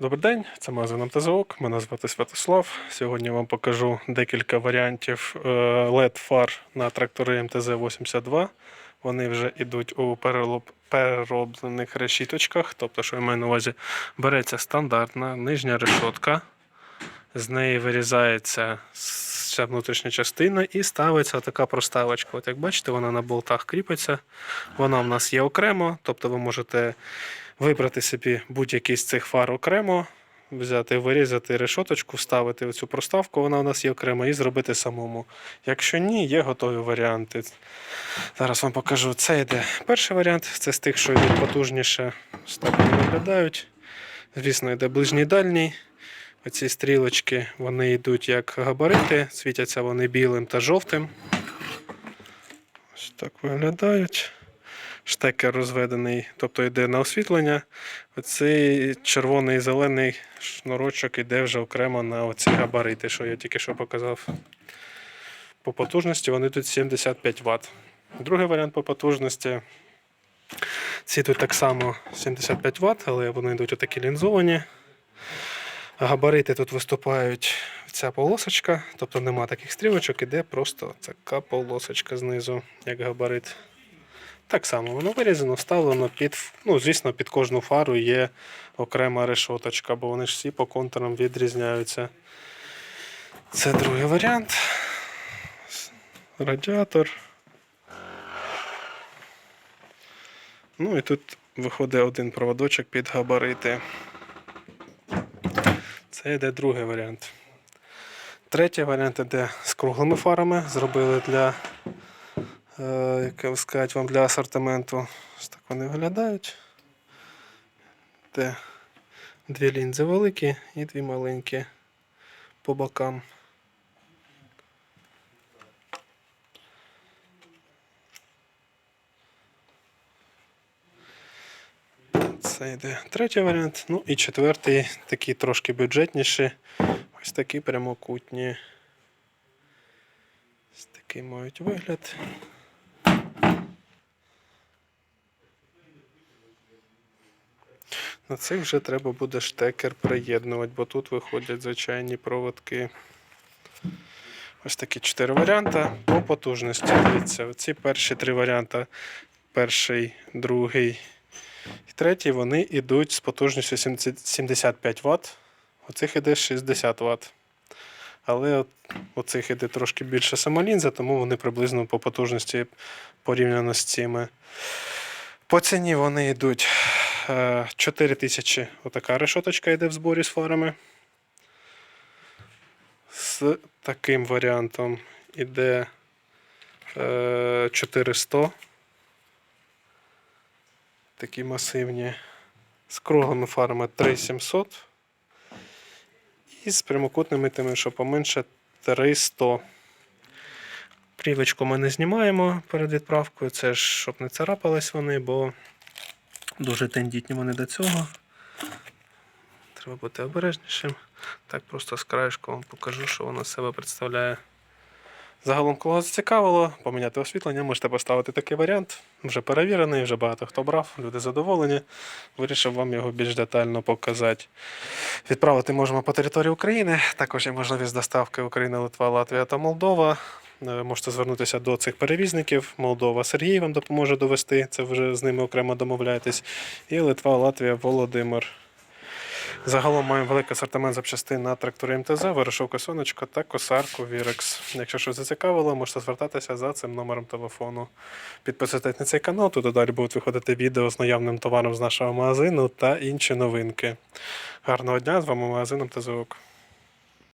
Добрий день, це магазин МТЗОК. Мене звати Святослав. Сьогодні вам покажу декілька варіантів е, LED фар на трактори МТЗ-82. Вони вже йдуть у перероблених решіточках. Тобто, що я маю на увазі, береться стандартна нижня решотка, з неї вирізається вся внутрішня частина і ставиться така проставочка. От як бачите, вона на болтах кріпиться. Вона в нас є окремо, тобто ви можете вибрати собі будь-який з цих фар окремо, взяти, вирізати решоточку, вставити в цю проставку, вона у нас є окремо, і зробити самому. Якщо ні, є готові варіанти. Зараз вам покажу. Це йде перший варіант, це з тих, що йдуть потужніше. Ось виглядають. Звісно, йде ближній дальній. Оці стрілочки вони йдуть як габарити, світяться вони білим та жовтим. Ось так виглядають штекер розведений, тобто йде на освітлення. Оцей червоний і зелений шнурочок йде вже окремо на оці габарити, що я тільки що показав. По потужності вони тут 75 Вт. Другий варіант по потужності. Ці тут так само 75 Вт, але вони йдуть отакі лінзовані. Габарити тут виступають ця полосочка, тобто нема таких стрілочок, іде просто така полосочка знизу, як габарит. Так само воно вирізано, вставлено під, ну, звісно, під кожну фару є окрема решоточка, бо вони ж всі по контурам відрізняються. Це другий варіант. Радіатор. Ну і тут виходить один проводочок під габарити. Це йде другий варіант. Третій варіант йде з круглими фарами. Зробили для е, як сказати, вам для асортименту. Ось так вони виглядають. Де дві лінзи великі і дві маленькі по бокам. Це йде третій варіант. Ну і четвертий, такий трошки бюджетніший. Ось такі прямокутні. Ось такий мають вигляд. На цих вже треба буде штекер приєднувати, бо тут виходять звичайні проводки. Ось такі чотири варіанти по потужності. Дивіться, ці перші три варіанти. Перший, другий і третій, вони йдуть з потужністю 75 Вт. Оцих іде 60 Вт. Але от, оцих іде трошки більше сама лінза, тому вони приблизно по потужності порівняно з цими. По ціні вони йдуть е, 4 тисячі. Отака решоточка йде в зборі з фарами. З таким варіантом іде е, 400. Такі масивні. З круглими фарами 3700. І з прямокутними тими, що поменше 300. Плівочку ми не знімаємо перед відправкою. Це ж щоб не царапались вони, бо дуже тендітні вони до цього. Треба бути обережнішим. Так просто з краєшку вам покажу, що воно себе представляє. Загалом, кого зацікавило, поміняти освітлення, можете поставити такий варіант. Вже перевірений, вже багато хто брав, люди задоволені. Вирішив вам його більш детально показати. Відправити можемо по території України. Також є можливість доставки Україна, Литва, Латвія та Молдова. Е, Можете звернутися до цих перевізників. Молдова Сергій вам допоможе довести. Це вже з ними окремо домовляєтесь. І Литва, Латвія, Володимир. Загалом маємо великий асортимент запчастин на трактори МТЗ, вирошовка сонечко та косарку Вірекс. Якщо щось зацікавило, можете звертатися за цим номером телефону. Підписуйтесь на цей канал, тут далі будуть виходити відео з наявним товаром з нашого магазину та інші новинки. Гарного дня! З вами магазин МТЗ.